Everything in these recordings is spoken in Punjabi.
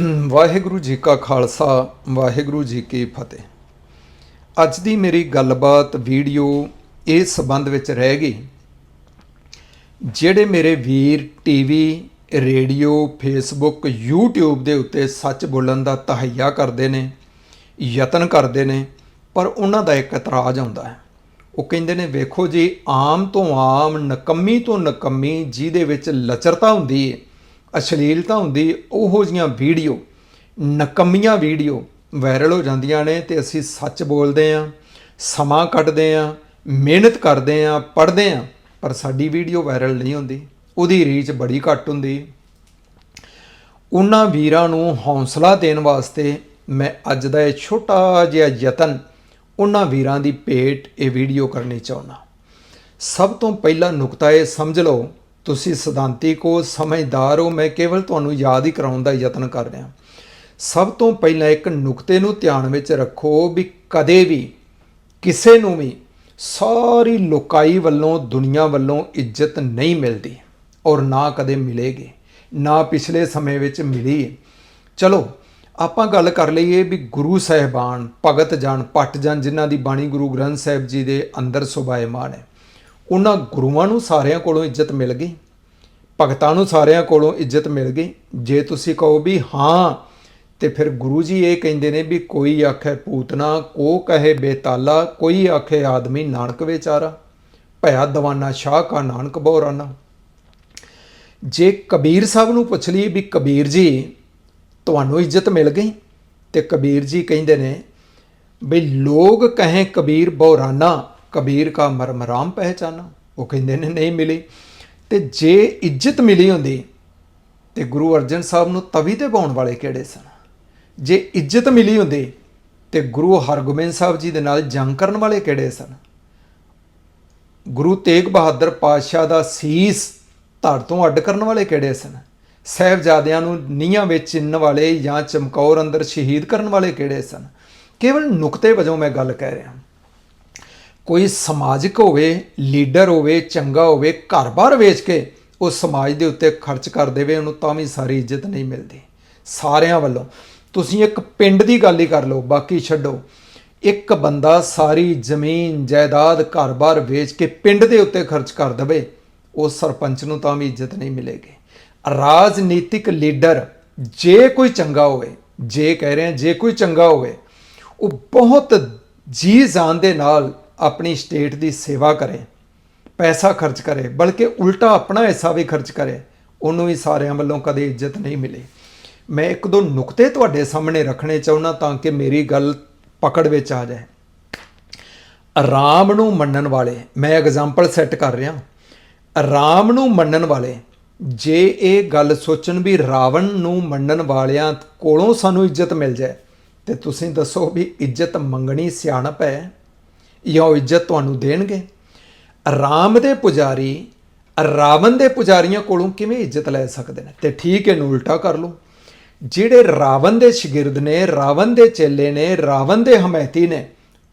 ਵਾਹਿਗੁਰੂ ਜੀ ਕਾ ਖਾਲਸਾ, ਵਾਹਿਗੁਰੂ ਜੀ ਕੀ ਫਤਿਹ। ਅੱਜ ਦੀ ਮੇਰੀ ਗੱਲਬਾਤ, ਵੀਡੀਓ ਇਸ ਸਬੰਧ ਵਿੱਚ ਰਹਿ ਗਈ, ਜਿਹੜੇ ਮੇਰੇ ਵੀਰ ਟੀਵੀ, ਰੇਡੀਓ, ਫੇਸਬੁੱਕ YouTube ਦੇ ਉੱਤੇ ਸੱਚ ਬੋਲਣ ਦਾ ਤਹਈਆ ਕਰਦੇ ਨੇ, ਯਤਨ ਕਰਦੇ ਨੇ, ਪਰ ਉਹਨਾਂ ਦਾ ਇੱਕ ਇਤਰਾਜ਼ ਆਉਂਦਾ ਹੈ। ਉਹ ਕਹਿੰਦੇ ਨੇ, ਵੇਖੋ ਜੀ, ਆਮ ਤੋਂ ਆਮ, ਨਕੰਮੀ ਤੋਂ ਨਕੰਮੀ ਜਿਹਦੇ ਵਿੱਚ ਲਚਰਤਾ ਹੁੰਦੀ ਹੈ ਅਸ਼ਲੀਲਤਾ ਹੁੰਦੀ, ਉਹੋ ਜੀਆਂ ਵੀਡੀਓ, ਨਕੰਮੀਆਂ ਵੀਡੀਓ ਵਾਇਰਲ ਹੋ ਜਾਂਦੀਆਂ ਨੇ ਤੇ ਅਸੀਂ ਸੱਚ ਬੋਲਦੇ ਆਂ ਸਮਾਂ ਕੱਢਦੇ ਆਂ ਮਿਹਨਤ ਕਰਦੇ ਆਂ ਪੜ੍ਹਦੇ ਆਂ ਪਰ ਸਾਡੀ ਵੀਡੀਓ ਵਾਇਰਲ ਨਹੀਂ ਹੁੰਦੀ। ਉਹਦੀ ਰੀਚ ਬੜੀ ਘੱਟ ਹੁੰਦੀ। ਉਹਨਾਂ ਵੀਰਾਂ ਨੂੰ ਹੌਸਲਾ ਦੇਣ ਵਾਸਤੇ ਮੈਂ ਅੱਜ ਦਾ ਇਹ ਛੋਟਾ ਜਿਹਾ ਯਤਨ ਉਹਨਾਂ ਵੀਰਾਂ ਦੀ ਭੇਟ ਇਹ ਵੀਡੀਓ ਕਰਨੀ ਚਾਹੁੰਦਾ। ਸਭ ਤੋਂ ਪਹਿਲਾ ਨੁਕਤਾ ਇਹ ਸਮਝ ਲਓ ਤੁਸੀਂ ਸਿਧਾਂਤਿਕ ਹੋ ਸਮਝਦਾਰ ਹੋ, ਮੈਂ ਕੇਵਲ ਤੁਹਾਨੂੰ ਯਾਦ ਹੀ ਕਰਾਉਣ ਦਾ ਯਤਨ ਕਰ ਰਿਹਾ। ਸਭ ਤੋਂ ਪਹਿਲਾਂ ਇੱਕ ਨੁਕਤੇ ਨੂੰ ਧਿਆਨ ਵਿੱਚ ਰੱਖੋ ਵੀ ਕਦੇ ਵੀ, ਕਿਸੇ ਨੂੰ ਵੀ ਸਾਰੀ ਲੋਕਾਈ ਵੱਲੋਂ, ਦੁਨੀਆ ਵੱਲੋਂ ਇੱਜ਼ਤ ਨਹੀਂ ਮਿਲਦੀ ਔਰ ਨਾ ਕਦੇ ਮਿਲੇਗੀ, ਨਾ ਪਿਛਲੇ ਸਮੇਂ ਵਿੱਚ ਮਿਲੀ ਹੈ ਚਲੋ, ਆਪਾਂ ਗੱਲ ਕਰ ਲਈਏ ਵੀ ਗੁਰੂ ਸਾਹਿਬਾਨ, ਭਗਤ ਜਨ ਪਟ ਜਨ ਜਿਨ੍ਹਾਂ ਦੀ ਬਾਣੀ ਗੁਰੂ ਗ੍ਰੰਥ ਸਾਹਿਬ ਜੀ ਦੇ ਅੰਦਰ ਸੁਭਾਇਮਾਨ ਹੈ। ਉਹਨਾਂ ਗੁਰੂਆਂ ਨੂੰ ਸਾਰਿਆਂ ਕੋਲੋਂ ਇੱਜ਼ਤ ਮਿਲ ਗਈ, ਭਗਤਾਂ ਨੂੰ ਸਾਰਿਆਂ ਕੋਲੋਂ ਇੱਜ਼ਤ ਮਿਲ ਗਈ। ਜੇ ਤੁਸੀਂ ਕਹੋ ਵੀ ਹਾਂ, ਤੇ ਫਿਰ ਗੁਰੂ ਜੀ ਇਹ ਕਹਿੰਦੇ ਨੇ ਵੀ ਕੋਈ ਆਖੇ ਪੂਤਨਾ ਕੋ ਕਹੇ ਬੇਤਾਲਾ, ਕੋਈ ਆਖੇ ਆਦਮੀ ਨਾਨਕ ਵਿਚਾਰਾ, ਭਇਆ ਦਵਾਨਾ ਸ਼ਾਹ ਕਾ ਨਾਨਕ ਬੋਰਾਨਾ। ਜੇ ਕਬੀਰ ਸਾਹਿਬ ਨੂੰ ਪੁੱਛ ਲਈ ਵੀ ਕਬੀਰ ਜੀ, ਤੁਹਾਨੂੰ ਇੱਜ਼ਤ ਮਿਲ ਗਈ? ਤੇ ਕਬੀਰ ਜੀ ਕਹਿੰਦੇ ਨੇ ਵੀ ਲੋਗ ਕਹੇ ਕਬੀਰ ਬੋਰਾਨਾ ਕਬੀਰ ਕਾ ਮਰਮ ਰਾਮ ਪਹਿਚਾਨਾ। ਉਹ ਕਹਿੰਦੇ ਨੇ, ਨਹੀਂ ਮਿਲੀ। ਤੇ ਜੇ ਇੱਜ਼ਤ ਮਿਲੀ ਹੁੰਦੀ, ਤੇ ਗੁਰੂ ਅਰਜਨ ਸਾਹਿਬ ਨੂੰ ਤਵੀ ਤੇ ਪਾਉਣ ਵਾਲੇ ਕਿਹੜੇ ਸਨ? ਜੇ ਇੱਜ਼ਤ ਮਿਲੀ ਹੁੰਦੀ, ਤੇ ਗੁਰੂ ਹਰਗੋਬਿੰਦ ਸਾਹਿਬ ਜੀ ਦੇ ਨਾਲ ਜੰਗ ਕਰਨ ਵਾਲੇ ਕਿਹੜੇ ਸਨ? ਗੁਰੂ ਤੇਗ ਬਹਾਦਰ ਪਾਤਸ਼ਾਹ ਦਾ ਸੀਸ ਧੜ ਤੋਂ ਅੱਡ ਕਰਨ ਵਾਲੇ ਕਿਹੜੇ ਸਨ? ਸਹਿਬਜ਼ਾਦਿਆਂ ਨੂੰ ਨੀਹਾਂ ਵਿੱਚ ਚਿੰਨ ਵਾਲੇ ਜਾਂ ਚਮਕੌਰ ਅੰਦਰ ਸ਼ਹੀਦ ਕਰਨ ਵਾਲੇ ਕਿਹੜੇ ਸਨ? ਕੇਵਲ ਨੁਕਤੇ ਵਜੋਂ ਮੈਂ ਗੱਲ ਕਹਿ ਰਿਹਾ ਕੋਈ ਸਮਾਜਿਕ ਹੋਵੇ, ਲੀਡਰ ਹੋਵੇ, ਚੰਗਾ ਹੋਵੇ, ਘਰ-ਬਾਰ ਵੇਚ ਕੇ ਉਹ ਸਮਾਜ ਦੇ ਉੱਤੇ ਖਰਚ ਕਰ ਦੇਵੇ, ਉਹਨੂੰ ਤਾਂ ਵੀ ਸਾਰੀ ਇੱਜ਼ਤ ਨਹੀਂ ਮਿਲਦੀ। ਸਾਰਿਆਂ ਵੱਲੋਂ। ਤੁਸੀਂ ਇੱਕ ਪਿੰਡ ਦੀ ਗੱਲ ਹੀ ਕਰ ਲਓ, ਬਾਕੀ ਛੱਡੋ। ਇੱਕ ਬੰਦਾ ਸਾਰੀ ਜ਼ਮੀਨ, ਜਾਇਦਾਦ ਘਰ-ਬਾਰ ਵੇਚ ਕੇ ਪਿੰਡ ਦੇ ਉੱਤੇ ਖਰਚ ਕਰ ਦਵੇ ਉਸ ਸਰਪੰਚ ਨੂੰ ਤਾਂ ਵੀ ਇੱਜ਼ਤ ਨਹੀਂ ਮਿਲੇਗੀ। ਰਾਜਨੀਤਿਕ ਲੀਡਰ ਜੇ ਕੋਈ ਚੰਗਾ ਹੋਵੇ, ਜੇ ਕਹਿ ਰਹੇ ਹਾਂ ਜੇ ਕੋਈ ਚੰਗਾ ਹੋਵੇ, ਉਹ ਬਹੁਤ ਜੀ ਜਾਨ ਦੇ ਨਾਲ ਆਪਣੀ ਸਟੇਟ ਦੀ ਸੇਵਾ ਕਰੇ, ਪੈਸਾ ਖਰਚ ਕਰੇ, ਬਲਕਿ ਉਲਟਾ ਆਪਣਾ ਹਿੱਸਾ ਵੀ ਖਰਚ ਕਰੇ, ਉਹਨੂੰ ਵੀ ਸਾਰਿਆਂ ਵੱਲੋਂ ਕਦੇ ਇੱਜ਼ਤ ਨਹੀਂ ਮਿਲੇ। ਮੈਂ ਇੱਕ ਦੋ ਨੁਕਤੇ ਤੁਹਾਡੇ ਸਾਹਮਣੇ ਰੱਖਣੇ ਚਾਹੁੰਦਾ ਤਾਂ ਕਿ ਮੇਰੀ ਗੱਲ ਪਕੜ ਵਿੱਚ ਆ ਜਾਏ। ਰਾਮ ਨੂੰ ਮੰਨਣ ਵਾਲੇ, ਮੈਂ ਐਗਜ਼ਾਮਪਲ ਸੈੱਟ ਕਰ ਰਿਹਾ ਰਾਮ ਨੂੰ ਮੰਨਣ ਵਾਲੇ, ਜੇ ਇਹ ਗੱਲ ਸੋਚਣ ਵੀ ਰਾਵਣ ਨੂੰ ਮੰਨਣ ਵਾਲਿਆਂ ਕੋਲੋਂ ਸਾਨੂੰ ਇੱਜ਼ਤ ਮਿਲ ਜਾਏ, ਤੇ ਤੁਸੀਂ ਦੱਸੋ ਵੀ ਇੱਜ਼ਤ ਮੰਗਣੀ ਸਿਆਣਪ ਹੈ। ਜਾਂ ਉਹ ਇੱਜ਼ਤ ਤੁਹਾਨੂੰ ਦੇਣਗੇ? ਰਾਮ ਦੇ ਪੁਜਾਰੀ, ਰਾਵਣ ਦੇ ਪੁਜਾਰੀਆਂ ਕੋਲੋਂ ਕਿਵੇਂ ਇੱਜ਼ਤ ਲੈ ਸਕਦੇ ਨੇ? ਤੇ ਠੀਕ ਇਹਨੂੰ ਉਲਟਾ ਕਰ ਲਓ। ਜਿਹੜੇ ਰਾਵਣ ਦੇ ਸ਼ਾਗਿਰਦ ਨੇ, ਰਾਵਣ ਦੇ ਚੇਲੇ ਨੇ, ਰਾਵਣ ਦੇ ਹਮਾਇਤੀ ਨੇ,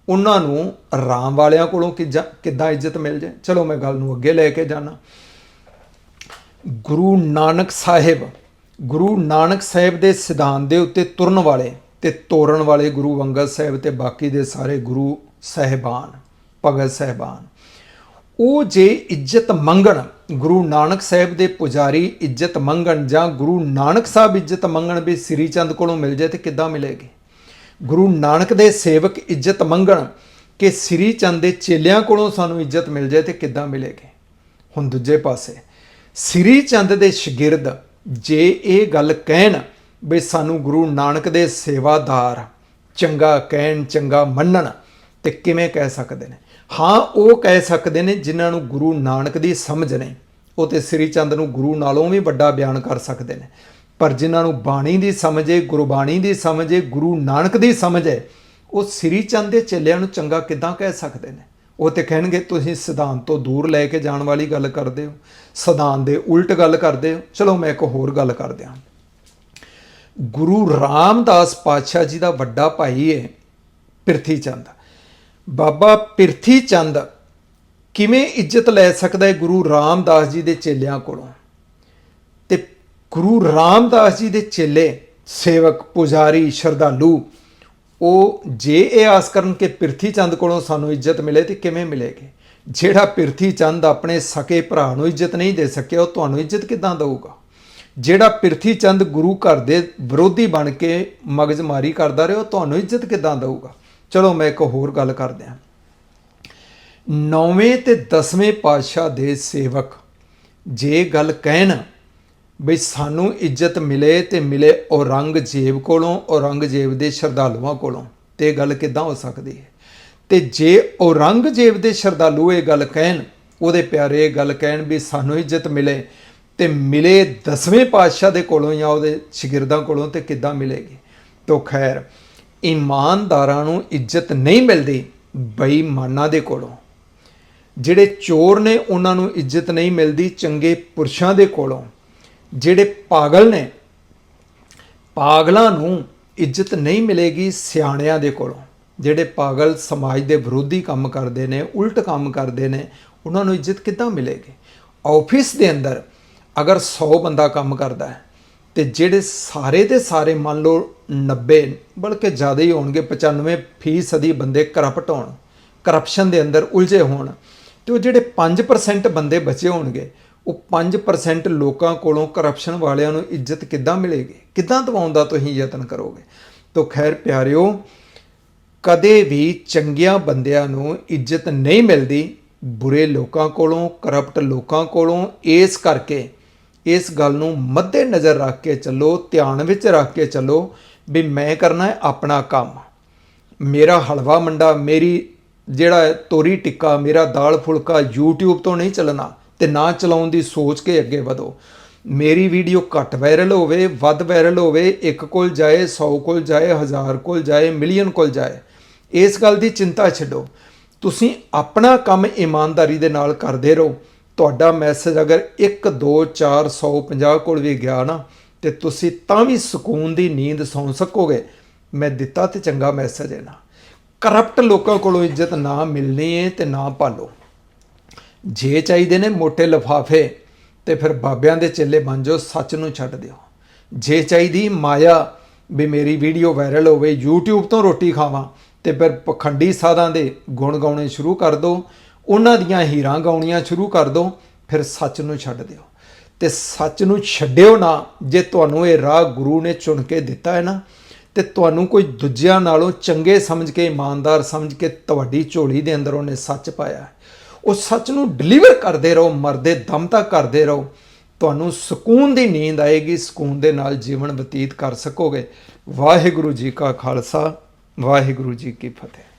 ਉਹਨਾਂ ਨੂੰ ਰਾਮ ਵਾਲਿਆਂ ਕੋਲੋਂ ਕਿੱਦਾਂ ਇੱਜ਼ਤ ਮਿਲ ਜਾਏ? ਚਲੋ, ਮੈਂ ਗੱਲ ਨੂੰ ਅੱਗੇ ਲੈ ਕੇ ਜਾਣਾ ਗੁਰੂ ਨਾਨਕ ਸਾਹਿਬ, ਗੁਰੂ ਨਾਨਕ ਸਾਹਿਬ ਦੇ ਸਿਧਾਂਤ ਦੇ ਉੱਤੇ ਤੁਰਨ ਵਾਲੇ ਤੇ ਤੋਰਨ ਵਾਲੇ ਗੁਰੂ ਅੰਗਦ ਸਾਹਿਬ ਤੇ ਬਾਕੀ ਦੇ ਸਾਰੇ ਗੁਰੂ ਸਹਿਬਾਨ, ਭਗਤ ਸਹਿਬਾਨ। ਉਹ ਜੇ ਇੱਜ਼ਤ ਮੰਗਣ, ਗੁਰੂ ਨਾਨਕ ਸਾਹਿਬ ਦੇ ਪੁਜਾਰੀ ਇੱਜ਼ਤ ਮੰਗਣ ਜਾਂ ਗੁਰੂ ਨਾਨਕ ਸਾਹਿਬ ਇੱਜ਼ਤ ਮੰਗਣ ਵੀ ਸ੍ਰੀ ਚੰਦ ਕੋਲੋਂ ਮਿਲ ਜਾਏ ਤੇ ਕਿੱਦਾਂ ਮਿਲੇਗੀ? ਗੁਰੂ ਨਾਨਕ ਦੇ ਸੇਵਕ ਇੱਜ਼ਤ ਮੰਗਣ ਕਿ ਸ੍ਰੀ ਚੰਦ ਦੇ ਚੇਲਿਆਂ ਕੋਲੋਂ ਸਾਨੂੰ ਇੱਜ਼ਤ ਮਿਲ ਜਾਏ ਤੇ ਕਿੱਦਾਂ ਮਿਲੇਗੀ? ਹੁਣ ਦੂਜੇ ਪਾਸੇ ਸ੍ਰੀ ਚੰਦ ਦੇ ਸ਼ਾਗਿਰਦ ਜੇ ਇਹ ਗੱਲ ਕਹਿਣ ਵੀ ਸਾਨੂੰ ਗੁਰੂ ਨਾਨਕ ਦੇ ਸੇਵਾਦਾਰ, ਚੰਗਾ ਕਹਿਣ, ਚੰਗਾ ਮੰਨਣ ਤੇ ਕਿਵੇਂ ਕਹਿ ਸਕਦੇ ਨੇ? ਹਾਂ, ਉਹ ਕਹਿ ਸਕਦੇ ਨੇ ਜਿਨ੍ਹਾਂ ਨੂੰ ਗੁਰੂ ਨਾਨਕ ਦੀ ਸਮਝ ਨਹੀਂ। ਉਹ ਤੇ ਸ੍ਰੀ ਚੰਦ ਨੂੰ ਗੁਰੂ ਨਾਲੋਂ ਵੀ ਵੱਡਾ ਬਿਆਨ ਕਰ ਸਕਦੇ ਨੇ। ਪਰ ਜਿਨ੍ਹਾਂ ਨੂੰ ਬਾਣੀ ਦੀ ਸਮਝ ਹੈ ਗੁਰਬਾਣੀ ਦੀ ਸਮਝ ਹੈ ਗੁਰੂ ਨਾਨਕ ਦੀ ਸਮਝ ਹੈ ਉਹ ਸ੍ਰੀ ਚੰਦ ਦੇ ਚੇਲਿਆਂ ਨੂੰ ਚੰਗਾ ਕਿਦਾਂ ਕਹਿ ਸਕਦੇ ਨੇ? ਉਹ ਤੇ ਕਹਿਣਗੇ, ਤੁਸੀਂ ਸਿਧਾਂਤ ਤੋਂ ਦੂਰ ਲੈ ਕੇ ਜਾਣ ਵਾਲੀ ਗੱਲ ਕਰਦੇ ਹੋ। ਸਿਧਾਂਤ ਦੇ ਉਲਟ ਗੱਲ ਕਰਦੇ ਹੋ। ਚਲੋ, ਮੈਂ ਇੱਕ ਹੋਰ ਗੱਲ ਕਰ ਦਿਆਂ ਗੁਰੂ ਰਾਮਦਾਸ ਪਾਤਸ਼ਾਹ ਜੀ ਦਾ ਵੱਡਾ ਭਾਈ ਹੈ ਪ੍ਰਿਥੀ ਚੰਦ। ਬਾਬਾ ਪ੍ਰਿਥੀ ਚੰਦ ਕਿਵੇਂ ਇੱਜ਼ਤ ਲੈ ਸਕਦਾ ਹੈ ਗੁਰੂ ਰਾਮਦਾਸ ਜੀ ਦੇ ਚੇਲਿਆਂ ਕੋਲੋਂ? ਤੇ ਗੁਰੂ ਰਾਮਦਾਸ ਜੀ ਦੇ ਚੇਲੇ ਸੇਵਕ, ਪੁਜਾਰੀ, ਸ਼ਰਧਾਲੂ, ਉਹ ਜੇ ਇਹ ਆਸ ਕਰਨ ਕਿ ਪਿਰਥੀ ਚੰਦ ਕੋਲੋਂ ਸਾਨੂੰ ਇੱਜ਼ਤ ਮਿਲੇ ਤੇ ਕਿਵੇਂ ਮਿਲੇਗੀ? ਜਿਹੜਾ ਪਿਰਥੀ ਚੰਦ ਆਪਣੇ ਸਕੇ ਭਰਾ ਨੂੰ ਇੱਜ਼ਤ ਨਹੀਂ ਦੇ ਸਕਿਆ, ਉਹ ਤੁਹਾਨੂੰ ਇੱਜ਼ਤ ਕਿੱਦਾਂ ਦੇਊਗਾ? ਜਿਹੜਾ ਪਿਰਥੀ ਚੰਦ ਗੁਰੂ ਘਰ ਦੇ ਵਿਰੋਧੀ ਬਣ ਕੇ ਮਗਜਮਾਰੀ ਕਰਦਾ ਰਿਹਾ, ਉਹ ਤੁਹਾਨੂੰ ਇੱਜ਼ਤ ਕਿੱਦਾਂ ਦੇਊਗਾ? ਚਲੋ ਮੈਂ ਇੱਕ ਹੋਰ ਗੱਲ ਕਰਦੇ ਹਾਂ। ਨੌਵੇਂ ਤੇ ਦਸਵੇਂ ਪਾਤਸ਼ਾਹ ਦੇ ਸੇਵਕ ਜੇ ਗੱਲ ਕਹਿਣ ਬਈ ਸਾਨੂੰ ਇੱਜ਼ਤ ਮਿਲੇ ਤੇ ਮਿਲੇ ਔਰੰਗਜ਼ੇਬ ਕੋਲੋਂ, ਔਰੰਗਜ਼ੇਬ ਦੇ ਸ਼ਰਧਾਲੂਆਂ ਕੋਲੋਂ, ਤੇ ਇਹ ਗੱਲ ਕਿੱਦਾਂ ਹੋ ਸਕਦੀ ਹੈ? ਤੇ ਜੇ ਔਰੰਗਜ਼ੇਬ ਦੇ ਸ਼ਰਧਾਲੂ ਇਹ ਗੱਲ ਕਹਿਣ, ਉਹਦੇ ਪਿਆਰੇ ਇਹ ਗੱਲ ਕਹਿਣ ਵੀ ਸਾਨੂੰ ਇੱਜ਼ਤ ਮਿਲੇ ਤੇ ਮਿਲੇ ਦਸਵੇਂ ਪਾਤਸ਼ਾਹ ਦੇ ਕੋਲੋਂ ਜਾਂ ਉਹਦੇ ਸ਼ਾਗਿਰਦਾਂ ਕੋਲੋਂ ਤੇ ਕਿੱਦਾਂ ਮਿਲੇਗੀ? ਤੋ ਖੈਰ ਇਮਾਨਦਾਰਾਂ ਨੂੰ ਇੱਜ਼ਤ ਨਹੀਂ ਮਿਲਦੀ ਬੇਈਮਾਨਾਂ ਦੇ ਕੋਲੋਂ। ਜਿਹੜੇ ਚੋਰ ਨੇ ਉਹਨਾਂ ਨੂੰ ਇੱਜ਼ਤ ਨਹੀਂ ਮਿਲਦੀ ਚੰਗੇ ਪੁਰਸ਼ਾਂ ਦੇ ਕੋਲੋਂ। ਜਿਹੜੇ ਪਾਗਲ ਨੇ, ਪਾਗਲਾਂ ਨੂੰ ਇੱਜ਼ਤ ਨਹੀਂ ਮਿਲੇਗੀ ਸਿਆਣਿਆਂ ਦੇ ਕੋਲੋਂ। ਜਿਹੜੇ ਪਾਗਲ ਸਮਾਜ ਦੇ ਵਿਰੋਧੀ ਕੰਮ ਕਰਦੇ ਨੇ, ਉਲਟ ਕੰਮ ਕਰਦੇ ਨੇ, ਉਹਨਾਂ ਨੂੰ ਇੱਜ਼ਤ ਕਿੱਦਾਂ ਮਿਲੇਗੀ? ਆਫਿਸ ਦੇ ਅੰਦਰ ਅਗਰ 100 ਬੰਦਾ ਕੰਮ ਕਰਦਾ ਹੈ ਤੇ ਜਿਹੜੇ ਸਾਰੇ ਦੇ ਸਾਰੇ ਮੰਨ ਲਓ 90 ਬਲਕਿ ਜ਼ਿਆਦਾ ਹੀ ਹੋਣਗੇ 95 ਫੀਸਦੀ ਬੰਦੇ ਕਰਪਟ ਹੋਣ ਕਰਪਸ਼ਨ ਦੇ ਅੰਦਰ ਉਲਝੇ ਹੋਣ, ਤੇ ਉਹ ਜਿਹੜੇ 5% ਬੰਦੇ ਬਚੇ ਹੋਣਗੇ, ਉਹ 5% ਲੋਕਾਂ ਕੋਲੋਂ ਕਰਪਸ਼ਨ ਵਾਲਿਆਂ ਨੂੰ ਇੱਜ਼ਤ ਕਿੱਦਾਂ ਮਿਲੇਗੀ? ਕਿੱਦਾਂ ਦਵਾਉਣ ਦਾ ਤੁਸੀਂ ਯਤਨ ਕਰੋਗੇ? ਤਾਂ ਖੈਰ ਪਿਆਰਿਓ, ਕਦੇ ਵੀ ਚੰਗਿਆਂ ਬੰਦਿਆਂ ਨੂੰ ਇੱਜ਼ਤ ਨਹੀਂ ਮਿਲਦੀ, ਬੁਰੇ ਲੋਕਾਂ ਕੋਲੋਂ ਕਰਪਟ ਲੋਕਾਂ ਕੋਲੋਂ, ਇਸ ਕਰਕੇ ਇਸ ਗੱਲ ਨੂੰ ਮੱਦੇ ਨਜ਼ਰ ਰੱਖ ਕੇ ਚੱਲੋ, ਧਿਆਨ ਵਿੱਚ ਰੱਖ ਕੇ ਚੱਲੋ ਵੀ ਮੈਂ ਕਰਨਾ ਹੈ ਆਪਣਾ ਕੰਮ। ਮੇਰਾ ਹਲਵਾ ਮੰਡਾ, ਮੇਰੀ ਜਿਹੜਾ ਤੋਰੀ ਟਿੱਕਾ, ਮੇਰਾ ਦਾਲ ਫੁਲਕਾ YouTube ਤੋਂ ਨਹੀਂ ਚੱਲਣਾ ਤੇ ਨਾ ਚਲਾਉਣ ਦੀ ਸੋਚ ਕੇ ਅੱਗੇ ਵਧੋ। ਮੇਰੀ ਵੀਡੀਓ ਘੱਟ ਵਾਇਰਲ ਹੋਵੇ, ਵੱਧ ਵਾਇਰਲ ਹੋਵੇ, ਇੱਕ ਕੋਲ ਜਾਏ 100 ਕੋਲ ਜਾਏ, ਹਜ਼ਾਰ ਕੋਲ ਜਾਏ, ਮਿਲੀਅਨ ਕੋਲ ਜਾਏ, ਇਸ ਗੱਲ ਦੀ ਚਿੰਤਾ ਛੱਡੋ। ਤੁਸੀਂ ਆਪਣਾ ਕੰਮ ਇਮਾਨਦਾਰੀ ਦੇ ਨਾਲ ਕਰਦੇ ਰਹੋ। ਤੁਹਾਡਾ ਮੈਸੇਜ ਅਗਰ 1 2 4 100 50 ਕੋਲ ਵੀ ਗਿਆ ਨਾ, ਤੇ ਤੁਸੀਂ ਤਾਂ ਵੀ ਸਕੂਨ ਦੀ ਨੀਂਦ ਸੌਂ ਸਕੋਗੇ। ਮੈਂ ਦਿੱਤਾ ਤੇ ਚੰਗਾ ਮੈਸੇਜ ਹੈ ਨਾ। ਕਰਪਟ ਲੋਕਾਂ ਕੋਲੋਂ ਇੱਜ਼ਤ ਨਾ ਮਿਲਣੀ ਹੈ ਤੇ ਨਾ ਪਾਲੋ ਜੇ ਚਾਹੀਦੇ ਨੇ ਮੋٹے ਲਫਾਫੇ, ਤੇ ਫਿਰ ਬਾਬਿਆਂ ਦੇ ਚੇਲੇ ਬਣ ਜਾਓ, ਸੱਚ ਨੂੰ ਛੱਡ ਦਿਓ। ਜੇ ਚਾਹੀਦੀ ਮਾਇਆ ਵੀ ਮੇਰੀ ਵੀਡੀਓ ਵਾਇਰਲ ਹੋਵੇ, YouTube ਤੋਂ ਰੋਟੀ ਖਾਵਾਂ, ਤੇ ਫਿਰ ਪਖੰਡੀ ਸਾਧਾਂ ਦੇ ਗੁਣ ਗਾਉਣੇ ਸ਼ੁਰੂ ਕਰ ਦਿਓ। ਉਹਨਾਂ ਦੀਆਂ ਹੀਰਾਂ ਗਾਉਣੀਆਂ ਸ਼ੁਰੂ ਕਰ ਦਿਓ, ਫਿਰ ਸੱਚ ਨੂੰ ਛੱਡ ਦਿਓ। ਤੇ ਸੱਚ ਨੂੰ ਛੱਡਿਓ ਨਾ, ਜੇ ਤੁਹਾਨੂੰ ਇਹ ਰਾਹ ਗੁਰੂ ਨੇ ਚੁਣ ਕੇ ਦਿੱਤਾ ਹੈ ਨਾ, ਤੇ ਤੁਹਾਨੂੰ ਕੋਈ ਦੂਜਿਆਂ ਨਾਲੋਂ ਚੰਗੇ ਸਮਝ ਕੇ, ਇਮਾਨਦਾਰ ਸਮਝ ਕੇ ਤੁਹਾਡੀ ਝੋਲੀ ਦੇ ਅੰਦਰ ਉਹਨੇ ਸੱਚ ਪਾਇਆ ਉਹ ਸੱਚ ਨੂੰ ਡਿਲੀਵਰ ਕਰਦੇ ਰਹੋ, ਮਰਦੇ ਦਮ ਤੱਕ ਕਰਦੇ ਰਹੋ। ਤੁਹਾਨੂੰ ਸਕੂਨ ਦੀ ਨੀਂਦ ਆਏਗੀ, ਸਕੂਨ ਦੇ ਨਾਲ ਜੀਵਨ ਬਤੀਤ ਕਰ ਸਕੋਗੇ। ਵਾਹਿਗੁਰੂ ਜੀ ਕਾ ਖਾਲਸਾ, ਵਾਹਿਗੁਰੂ ਜੀ ਕੀ ਫਤਿਹ।